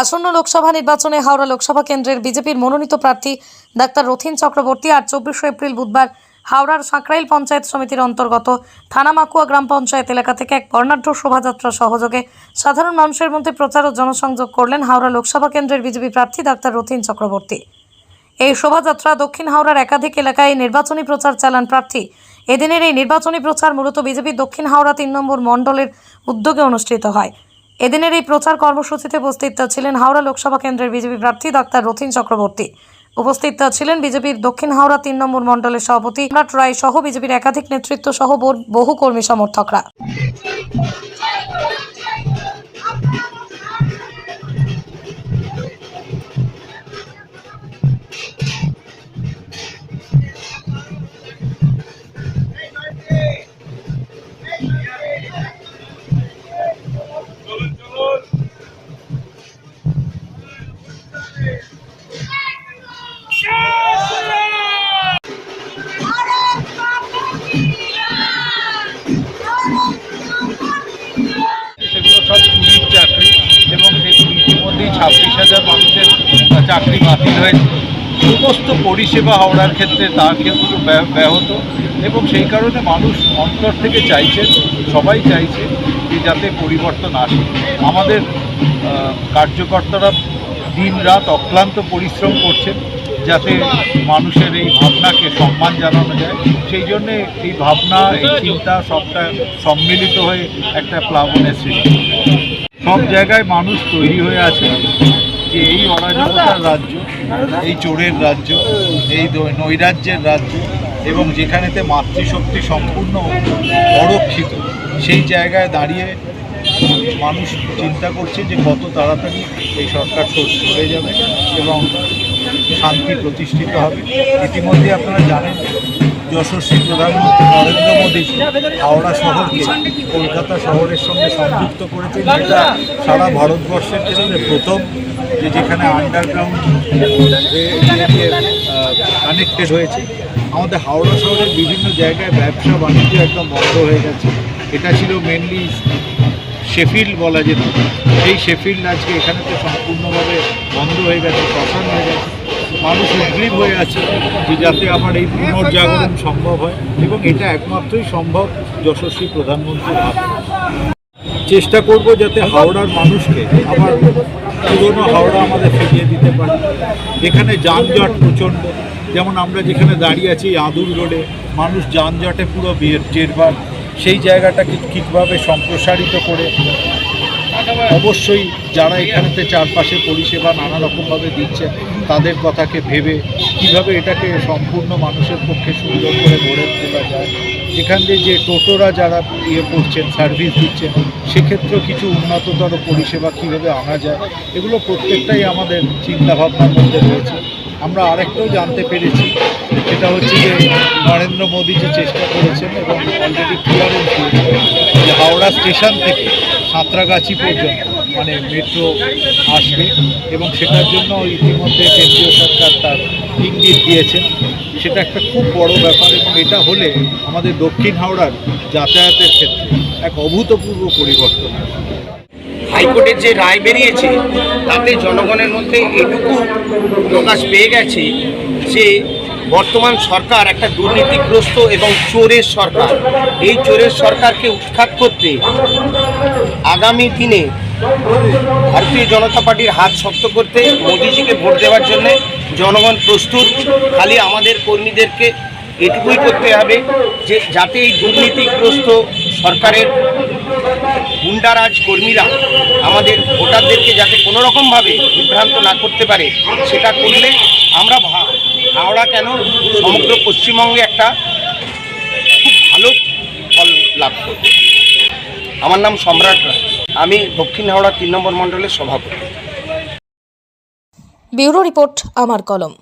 আসন্ন লোকসভা নির্বাচনে হাওড়া লোকসভা কেন্দ্রের বিজেপির মনোনীত প্রার্থী ডাক্তার রথিন চক্রবর্তী আর চব্বিশে এপ্রিল বুধবার হাওড়ার সাঁকরাইল পঞ্চায়েত সমিতির অন্তর্গত থানামাকুয়া গ্রাম পঞ্চায়েত এলাকা থেকে এক বর্ণাঢ্য শোভাযাত্রা সহযোগে সাধারণ মানুষের মধ্যে প্রচার ও জনসংযোগ করলেন হাওড়া লোকসভা কেন্দ্রের বিজেপি প্রার্থী ডাক্তার রথিন চক্রবর্তী। এই শোভাযাত্রা দক্ষিণ হাওড়ার একাধিক এলাকায় নির্বাচনী প্রচার চালান প্রার্থী। এদিনের এই নির্বাচনী প্রচার মূলত বিজেপি দক্ষিণ হাওড়া তিন নম্বর মণ্ডলের উদ্যোগে অনুষ্ঠিত হয়। এদিনের এই প্রচার কর্মসূচিতে উপস্থিত ছিলেন হাওড়া লোকসভা কেন্দ্রের বিজেপি প্রার্থী ডাক্তার রথিন চক্রবর্তী। উপস্থিত ছিলেন বিজেপির দক্ষিণ হাওড়া তিন নম্বর মণ্ডলের সভাপতি রায় সহ বিজেপির একাধিক নেতৃত্ব সহ বহু কর্মী সমর্থকরা। চাকরি বাতিল হয়েছে। সমস্ত পরিষেবা হাওড়ার ক্ষেত্রে তা কিন্তু ব্য- ব্যাহত এবং সেই কারণে মানুষ অন্তর থেকে চাইছে, সবাই চাইছে যে যাতে পরিবর্তন আসে। আমাদের কার্যকর্তারা দিন রাত অক্লান্ত পরিশ্রম করছেন যাতে মানুষের এই ভাবনাকে সম্মান জানানো যায়। সেই জন্যে এই ভাবনা, এই চিন্তা সবটা সম্মিলিত হয়ে একটা প্লাবনের সৃষ্টি। সব জায়গায় মানুষ তৈরি হয়ে আছে। যে এই অরাজকতার রাজ্য, এই চোরের রাজ্য, এই নৈরাজ্যের রাজ্য এবং যেখানেতে মাতৃশক্তি সম্পূর্ণ অরক্ষিত, সেই জায়গায় দাঁড়িয়ে মানুষ চিন্তা করছে যে কত তাড়াতাড়ি এই সরকার সরে সরে যাবে এবং শান্তি প্রতিষ্ঠিত হবে। ইতিমধ্যে আপনারা জানেন যশস্বী প্রধানমন্ত্রী নরেন্দ্র মোদী হাওড়া শহরকে কলকাতা শহরের সঙ্গে সংযুক্ত করেছেন, যেটা সারা ভারতবর্ষের ক্ষেত্রে প্রথম যে যেখানে আন্ডারগ্রাউন্ড কানেক্টেড হয়েছে, আমাদের হাওড়া শহরের বিভিন্ন জায়গায় ব্যবসা বাণিজ্য একদম বন্ধ হয়ে গেছে। এটা ছিল মেনলি শেফিল্ড বলা যেত। সেই শেফিল্ড আজকে এখানে তো সম্পূর্ণভাবে বন্ধ হয়ে গেছে, শ্মশান হয়ে গেছে। মানুষ উদ্গ্রীব হয়ে আছে যে যাতে আবার এই পুনর্জাগরণ সম্ভব হয় এবং এটা একমাত্রই সম্ভব যশস্বী প্রধানমন্ত্রীর হাতে। চেষ্টা করব যাতে হাওড়ার মানুষকে আবার পুরনো হাওড়া আমাদের ফিরিয়ে দিতে পারে। এখানে যানজট প্রচণ্ড। যেমন আমরা যেখানে দাঁড়িয়ে আছি আদুর রোডে, মানুষ যানজটে পুরো বিয়ের জেরবার সেই জায়গাটাকে ঠিকভাবে সম্প্রসারিত করে অবশ্যই যারা এখানেতে চারপাশে পরিষেবা নানা রকমভাবে দিচ্ছে, তাদের কথাকে ভেবে কীভাবে এটাকে সম্পূর্ণ মানুষের পক্ষে সুন্দর করে গড়ে তোলা যায় এখান দিয়ে যে টোটোরা যারা ইয়ে করছেন সার্ভিস দিচ্ছেন, সেক্ষেত্রেও কিছু উন্নততর পরিষেবা কীভাবে আনা যায়, এগুলো প্রত্যেকটাই আমাদের চিন্তাভাবনার মধ্যে রয়েছে। আমরা আরেকটাও জানতে পেরেছি, সেটা হচ্ছে যে নরেন্দ্র মোদী যে চেষ্টা করেছেন এবং অলরেডি ক্লিয়ারেন্স হাওড়া স্টেশন থেকে সাঁতরাগাছি পর্যন্ত মানে মেট্রো আসবে এবং সেটার জন্য ইতিমধ্যে কেন্দ্রীয় সরকার তার ইঙ্গিত দিয়েছেন। সেটা একটা খুব বড় ব্যাপার এবং এটা হলে আমাদের দক্ষিণ হাওড়ার যাতায়াতের ক্ষেত্রে এক অভূতপূর্ব পরিবর্তন হাইকোর্টের যে রায় বেরিয়েছে, তাতে জনগণের মধ্যে এটুকু প্রকাশ পেয়ে গেছে যে বর্তমান সরকার একটা দুর্নীতিগ্রস্ত এবং চোরের সরকার। এই চোরের সরকারকে উৎখাত করতে আগামী দিনে ভারতীয় জনতা পার্টির হাত শক্ত করতে মোদিজিকে ভোট দেওয়ার জন্য জনগণ প্রস্তুত। খালি আমাদের কর্মীদেরকে এটুকুই করতে হবে যে যাতে এই দুর্নীতিগ্রস্ত সরকারের গুন্ডারাজ কর্মীরা আমাদের ভোটারদেরকে যাতে কোনো রকমভাবে বিভ্রান্ত না করতে পারে, সেটা করলে আমরা হাওড়া কেন সমগ্র পশ্চিমবঙ্গে একটা খুব ভালো ফল লাভ করব। আমার নাম সম্রাট রায়। আমি দক্ষিণ হাওড়া তিন নম্বর মণ্ডলের সভাপতি। ব্যুরো রিপোর্ট, আমার কলম।